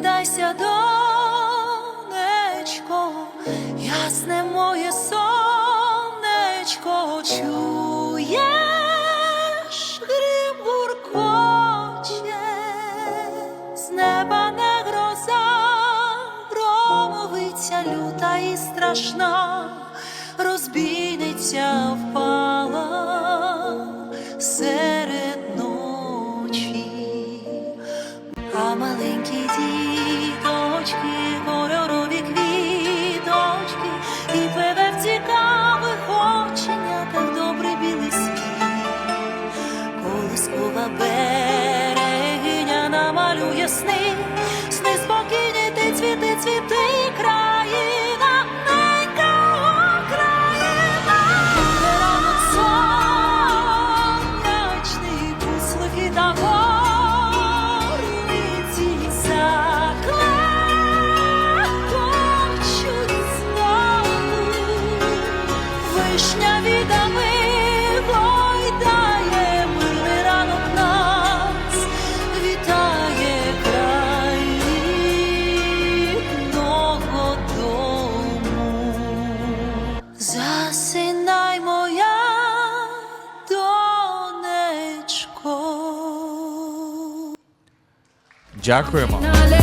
прокидайся, донечко, ясне моє сонечко чуєш, грім буркоче, з неба не гроза, громовиця люта і страшна, розбійниця впала. listening. Jack Raymond.